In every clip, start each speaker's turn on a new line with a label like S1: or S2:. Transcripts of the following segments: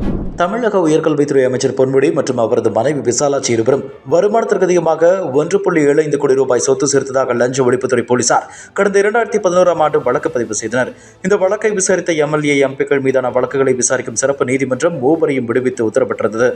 S1: you தமிழக உயர்கல்வித்துறை அமைச்சர் பொன்முடி மற்றும் அவரது மனைவி விசாலாட்சி இருவரும் வருமானத்திற்கு அதிகமாக ஒன்று புள்ளி ஏழு ஐந்து கோடி ரூபாய் சொத்து சேர்த்ததாக லஞ்ச ஒழிப்புத்துறை போலீசார் கடந்த இரண்டாயிரத்தி பதினோராம் ஆண்டு வழக்கு பதிவு செய்தனர். இந்த வழக்கை விசாரித்த எம்எல்ஏ எம்பிக்கள் மீதான வழக்குகளை விசாரிக்கும் சிறப்பு நீதிமன்றம் மூவரையும் விடுவித்து உத்தரவிட்டிருந்தது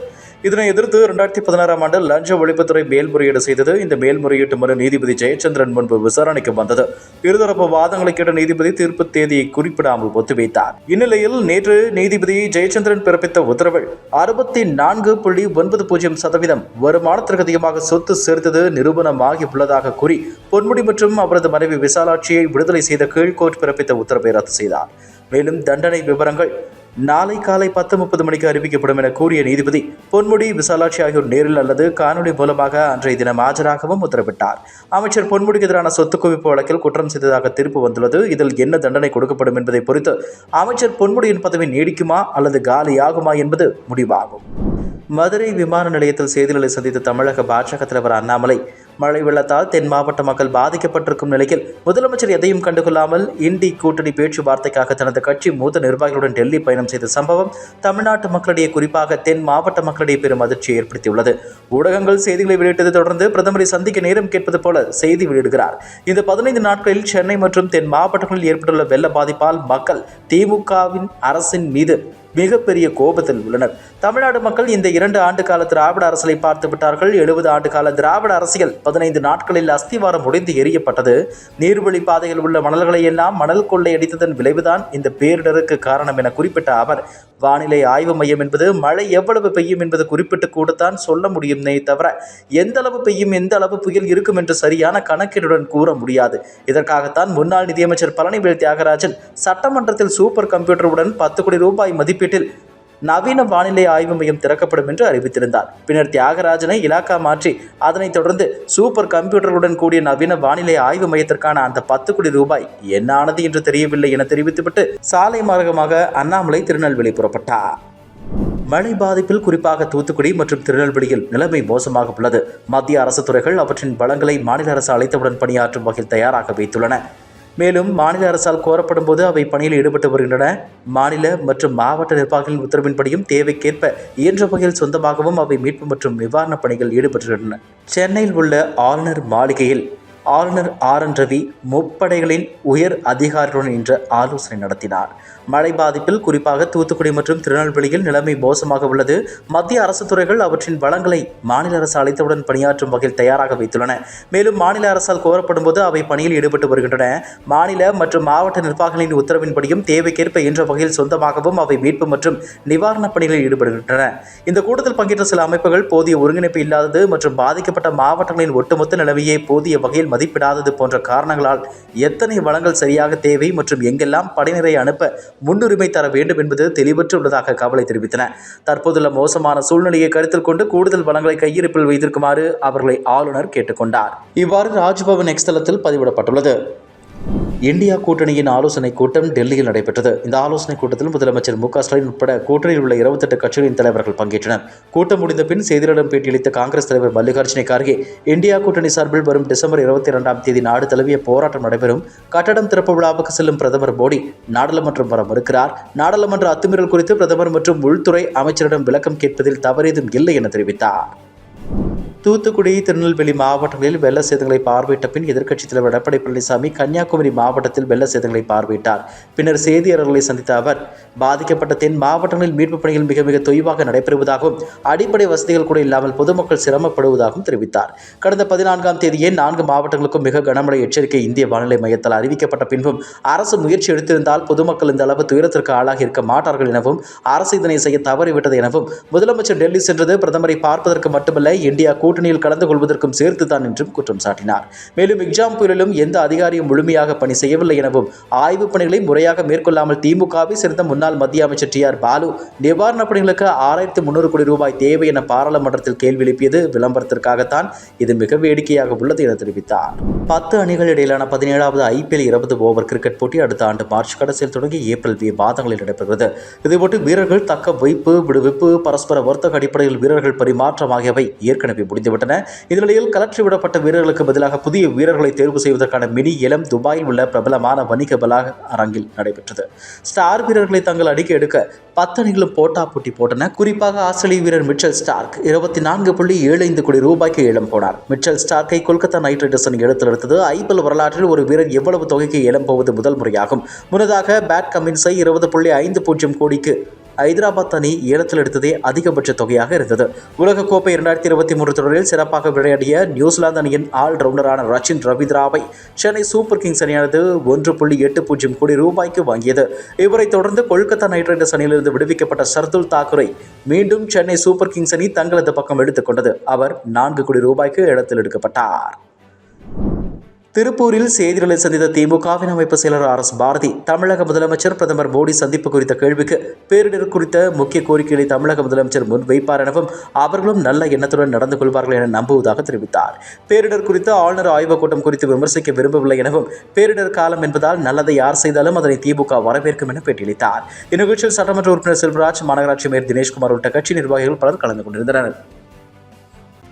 S1: இதனை எதிர்த்து இரண்டாயிரத்தி பதினாறாம் ஆண்டு லஞ்ச ஒழிப்புத்துறை மேல்முறையீடு செய்தது இந்த மேல்முறையீட்டு மனு நீதிபதி ஜெயச்சந்திரன் முன்பு விசாரணைக்கு வந்தது. இருதரப்பு வாதங்களை கேட்ட நீதிபதி தீர்ப்பு தேதியை குறிப்பிடாமல் ஒத்திவைத்தார். இந்நிலையில் நேற்று நீதிபதி ஜெயச்சந்திரன் பிறப்பித்த உத்தரவு பெற்றவள் அறுபத்தி நான்கு புள்ளி ஒன்பது பூஜ்ஜியம் சதவீதம் வருமானத்திற்கு அதிகமாக சொத்து சேர்த்தது நிரூபணமாகி உள்ளதாக கூறி பொன்முடி மற்றும் அவரது மனைவி விசாலாட்சியை விடுதலை செய்த கீழ்கோர்ட் பிறப்பித்த உத்தரவை ரத்து செய்தார். மேலும் தண்டனை விவரங்கள் நாளை காலை பத்து முப்பது மணிக்கு அறிவிக்கப்படும் என கூறிய நீதிபதி பொன்முடி விசாலாட்சி ஆகியோர் நேரில் அல்லது காணொலி மூலமாக அன்றைய தினம் ஆஜராகவும் உத்தரவிட்டார். அமைச்சர் பொன்முடிக்கு எதிரான சொத்து குவிப்பு வழக்கில் குற்றம் செய்ததாக தீர்ப்பு வந்துள்ளது. இதில் என்ன தண்டனை கொடுக்கப்படும் என்பதை பொறுத்து அமைச்சர் பொன்முடியின் பதவி நீடிக்குமா அல்லது காலியாகுமா என்பது முடிவாகும். மதுரை விமான நிலையத்தில் செய்திகளை சந்தித்த தமிழக பாஜக தலைவர் அண்ணாமலை மழை வெள்ளத்தால் தென் மாவட்ட மக்கள் பாதிக்கப்பட்டிருக்கும் நிலையில் முதலமைச்சர் எதையும் கண்டுகொள்ளாமல் இண்டி கூட்டணி பேச்சுவார்த்தைக்காக தனது கட்சி மூத்த நிர்வாகிகளுடன் டெல்லி பயணம் செய்த சம்பவம் தமிழ்நாட்டு மக்களிடையே குறிப்பாக தென் மாவட்ட மக்களிடையே பெரும் அதிர்ச்சியை ஏற்படுத்தியுள்ளது. ஊடகங்கள் செய்திகளை வெளியிட்டதை தொடர்ந்து பிரதமரை சந்திக்க நேரம் கேட்பது போல செய்தி வெளியிடுகிறார். இந்த பதினைந்து நாட்களில் சென்னை மற்றும் தென் மாவட்டங்களில் ஏற்பட்டுள்ள வெள்ள பாதிப்பால் மக்கள் திமுகவின் அரசின் மீது மிகப்பெரிய கோபத்தில் உள்ளனர். தமிழ்நாடு மக்கள் இந்த இரண்டு ஆண்டு கால திராவிட அரசலை பார்த்து விட்டார்கள். எழுபது ஆண்டு கால திராவிட அரசியல் பதினைந்து நாட்களில் அஸ்திவாரம் முடிந்து எரியப்பட்டது. நீர்வழி பாதையில் உள்ள மணல்களை எல்லாம் மணல் கொள்ளையடித்ததன் விளைவுதான் இந்த பேரிடருக்கு காரணம் என குறிப்பிட்ட அவர் வானிலை ஆய்வு மையம் என்பது மழை எவ்வளவு பெய்யும் என்பது குறிப்பிட்டு கூடத்தான் சொல்ல முடியுமே தவிர எந்த அளவு பெய்யும் எந்த அளவு புயல் இருக்கும் என்று சரியான கணக்கீடுடன் கூற முடியாது. இதற்காகத்தான் முன்னாள் நிதியமைச்சர் பழனிவேல் தியாகராஜன் சட்டமன்றத்தில் சூப்பர் கம்ப்யூட்டருடன் பத்து கோடி ரூபாய் மதிப்பீட்டில் நவீன வானிலை ஆய்வு மையம் திறக்கப்படும் என்று அறிவித்திருந்தார். பின்னர் தியாகராஜனை இலாக்கா மாற்றி அதனைத் தொடர்ந்து சூப்பர் கம்ப்யூட்டர்களுடன் கூடிய நவீன வானிலை ஆய்வு மையத்திற்கான அந்த பத்து கோடி ரூபாய் என்ன ஆனது என்று தெரியவில்லை என தெரிவித்துவிட்டு சாலை மார்க்கமாக அண்ணாமலை திருநெல்வேலி புறப்பட்டார். மழை பாதிப்பில் குறிப்பாக தூத்துக்குடி மற்றும் திருநெல்வேலியில் நிலைமை மோசமாக உள்ளது. மத்திய அரசு துறைகள் அவற்றின் வளங்களை மாநில அரசு அழைத்தவுடன் பணியாற்றும் வகையில் தயாராக வைத்துள்ளன. மேலும் மாநில அரசால் கோரப்படும் போது அவை பணியில் ஈடுபட்டு வருகின்றன. மாநில மற்றும் மாவட்ட நிர்வாகங்களின் உத்தரவின்படியும் தேவைக்கேற்ப இயன்ற வகையில் சொந்தமாகவும் அவை மீட்பு மற்றும் நிவாரணப் பணிகள் ஈடுபட்டுள்ளன. சென்னையில் உள்ள ஆளுநர் மாளிகையில் ஆளுநர் ஆர் என் ரவி முப்படைகளின் உயர் அதிகாரிகளுடன் இன்று ஆலோசனை நடத்தினார். மழை பாதிப்பில் குறிப்பாக தூத்துக்குடி மற்றும் திருநெல்வேலியில் நிலைமை மோசமாக உள்ளது. மத்திய அரசு துறைகள் அவற்றின் வளங்களை மாநில அரசு அளித்தவுடன் பணியாற்றும் வகையில் தயாராக வைத்துள்ளன. மேலும் மாநில அரசால் கோரப்படும் போது அவை பணியில் ஈடுபட்டு வருகின்றன. மாநில மற்றும் மாவட்ட நிர்வாகங்களின் உத்தரவின்படியும் தேவைக்கேற்ப என்ற வகையில் சொந்தமாகவும் அவை மீட்பு மற்றும் நிவாரணப் பணிகளில் ஈடுபடுகின்றன. இந்த கூட்டத்தில் பங்கேற்ற சில அமைப்புகள் போதிய ஒருங்கிணைப்பு இல்லாதது மற்றும் பாதிக்கப்பட்ட மாவட்டங்களின் ஒட்டுமொத்த நிலைமையை போதிய வகையில் மதிப்பிடாதது போன்ற காரணங்களால் எத்தனை வளங்கள் சரியாக தேவை மற்றும் எங்கெல்லாம் படையினரை அனுப்ப முன்னுரிமை தர வேண்டும் என்பது தெளிவற்று உள்ளதாக கவலை தெரிவித்தன. தற்போதுள்ள மோசமான சூழ்நிலையை கருத்தில் கொண்டு கூடுதல் வளங்களை கையிருப்பில் வைத்திருக்குமாறு அவர்களை ஆளுநர் கேட்டுக்கொண்டார். இவ்வாறு ராஜ்பவன் எக்ஸ் தளத்தில் பதிவிடப்பட்டுள்ளது. இந்தியா கூட்டணியின் ஆலோசனைக் கூட்டம் டெல்லியில் நடைபெற்றது. இந்த ஆலோசனைக் கூட்டத்தில் முதலமைச்சர் மு ஸ்டாலின் உட்பட கூட்டணியில் உள்ள இருபத்தெட்டு கட்சிகளின் தலைவர்கள் பங்கேற்றனர். கூட்டம் முடிந்த பின் செய்தியாளர்களிடம் பேட்டியளித்த காங்கிரஸ் தலைவர் மல்லிகார்ஜுன கார்கே இந்தியா கூட்டணி சார்பில் வரும் டிசம்பர் இருபத்தி இரண்டாம் தேதி நாடு தழுவிய போராட்டம் நடைபெறும். கட்டடம் திறப்பு விழாவுக்கு செல்லும் பிரதமர் மோடி நாடாளுமன்றம் வர மறுக்கிறார். நாடாளுமன்ற அத்துமீறல் குறித்து பிரதமர் மற்றும் உள்துறை அமைச்சரிடம் விளக்கம் கேட்பதில் தவறேதும் இல்லை என தெரிவித்தார். தூத்துக்குடி திருநெல்வேலி மாவட்டங்களில் வெள்ள சேதங்களை பார்வையிட்ட பின் எதிர்க்கட்சித் தலைவர் எடப்பாடி பழனிசாமி கன்னியாகுமரி மாவட்டத்தில் வெள்ள சேதங்களை பார்வையிட்டார். பின்னர் செய்தியாளர்களை சந்தித்த அவர் பாதிக்கப்பட்ட தென் மாவட்டங்களில் மீட்புப் பணிகள் மிக மிக தொய்வாக நடைபெறுவதாகவும் அடிப்படை வசதிகள் கூட இல்லாமல் பொதுமக்கள் சிரமப்படுவதாகவும் தெரிவித்தார். கடந்த பதினான்காம் தேதியே நான்கு மாவட்டங்களுக்கும் மிக கனமழை எச்சரிக்கை இந்திய வானிலை மையத்தால் அறிவிக்கப்பட்ட பின்பும் அரசு முயற்சி எடுத்திருந்தால் பொதுமக்கள் இந்த அளவு துயரத்திற்கு ஆளாகி இருக்க மாட்டார்கள் எனவும் அரசு இதனை செய்ய தவறிவிட்டது எனவும் முதலமைச்சர் டெல்லி சென்றது பிரதமரை பார்ப்பதற்கு மட்டுமல்ல இந்தியா கூட்டணியில் கலந்து கொள்வதற்கும் சேர்த்துதான் என்றும் குற்றம் சாட்டினார். மேலும் எக்ஸாம் புயலிலும் எந்த அதிகாரியும் முழுமையாக பணி செய்யவில்லை எனவும் ஆய்வுப் பணிகளை முறையாக மேற்கொள்ளாமல் திமுகவை சேர்ந்த முன்னாள் மத்திய அமைச்சர் டி ஆர் பாலு நிவாரணப் பணிகளுக்கு ஆறாயிரத்து முன்னூறு கோடி ரூபாய் தேவை என பாராளுமன்றத்தில் கேள்வி எழுப்பியது விளம்பரத்திற்காகத்தான் இது மிக வேடிக்கையாக உள்ளது என தெரிவித்தார். பத்து அணிகள் இடையிலான பதினேழாவது ஐபிஎல் இருபது ஓவர் கிரிக்கெட் போட்டி அடுத்த ஆண்டு மார்ச் கடைசியில் தொடங்கி ஏப்ரல் மே மாதங்களில் நடைபெறுகிறது. இதுபோட்டு வீரர்கள் தக்க வைப்பு விடுவிப்பு பரஸ்பர வர்த்தக அடிப்படையில் வீரர்கள் பரிமாற்றம் ஆகியவை ஏற்கனவே முடிந்துவிட்டன இந்நிலையில் கலற்றி விடப்பட்ட வீரர்களுக்கு பதிலாக புதிய வீரர்களை தேர்வு செய்வதற்கான மினி ஏலம் துபாயில் உள்ள பிரபலமான வணிக வளாக அரங்கில் நடைபெற்றது. ஸ்டார் வீரர்களை தங்கள் அடிக்க எடுக்க பத்து அணிகளும் போட்டா போட்டி போட்டன. குறிப்பாக ஆஸ்திரேலிய வீரர் மிச்சல் ஸ்டார்க் இருபத்தி நான்கு புள்ளி ஏழு ஐந்து கோடி ரூபாய்க்கு ஏலம் போனார். மிச்சல் ஸ்டார்க்கை கொல்கத்தா நைட் ரைடர்ஸ் அணி எடுத்தெடுத்தது ஐபிஎல் வரலாற்றில் ஒரு வீரர் எவ்வளவு தொகைக்கு ஏலம் போவது முதல் முறையாகும். முன்னதாக பேட் கமின்ஸை இருபது புள்ளி ஐந்து பூஜ்ஜியம் கோடிக்கு ஐதராபாத் அணி ஏலத்தில் எடுத்ததே அதிகபட்ச தொகையாக இருந்தது. உலகக்கோப்பை இரண்டாயிரத்தி இருபத்தி மூன்று தொடரில் சிறப்பாக விளையாடிய நியூசிலாந்து அணியின் ஆல் ரவுண்டரான ரச்சின் ரவீந்திராவை சென்னை சூப்பர் கிங்ஸ் அணியானது ஒன்று புள்ளி எட்டு பூஜ்ஜியம் கோடி ரூபாய்க்கு வாங்கியது. இவரை தொடர்ந்து கொல்கத்தா நைட் ரைடர்ஸ் அணியிலிருந்து விடுவிக்கப்பட்ட சர்துல் தாக்கூரை மீண்டும் சென்னை சூப்பர் கிங்ஸ் அணி தங்களது பக்கம் எடுத்துக்கொண்டது அவர் நான்கு கோடி ரூபாய்க்கு இடத்தில் எடுக்கப்பட்டார். திருப்பூரில் செய்திகளை சந்தித்த திமுகவின் அமைப்பு செயலர் ஆர் எஸ் பாரதி தமிழக முதலமைச்சர் பிரதமர் மோடி சந்திப்பு குறித்த கேள்விக்கு பேரிடர் குறித்த முக்கிய கோரிக்கைகளை தமிழக முதலமைச்சர் முன்வைப்பார் எனவும் அவர்களும் நல்ல எண்ணத்துடன் நடந்து கொள்வார்கள் என நம்புவதாக தெரிவித்தார். பேரிடர் குறித்த ஆளுநர் ஆய்வுக் கூட்டம் குறித்து விமர்சிக்க விரும்பவில்லை எனவும் பேரிடர் காலம் என்பதால் நல்லதை யார் செய்தாலும் அதனை திமுக வரவேற்கும் என பேட்டியளித்தார். இந்நிகழ்ச்சியில் சட்டமன்ற உறுப்பினர் செல்வராஜ் மாநகராட்சி மேயர் தினேஷ்குமார் உள்ளிட்ட கட்சி நிர்வாகிகள் பலர் கலந்து கொண்டிருந்தனர்.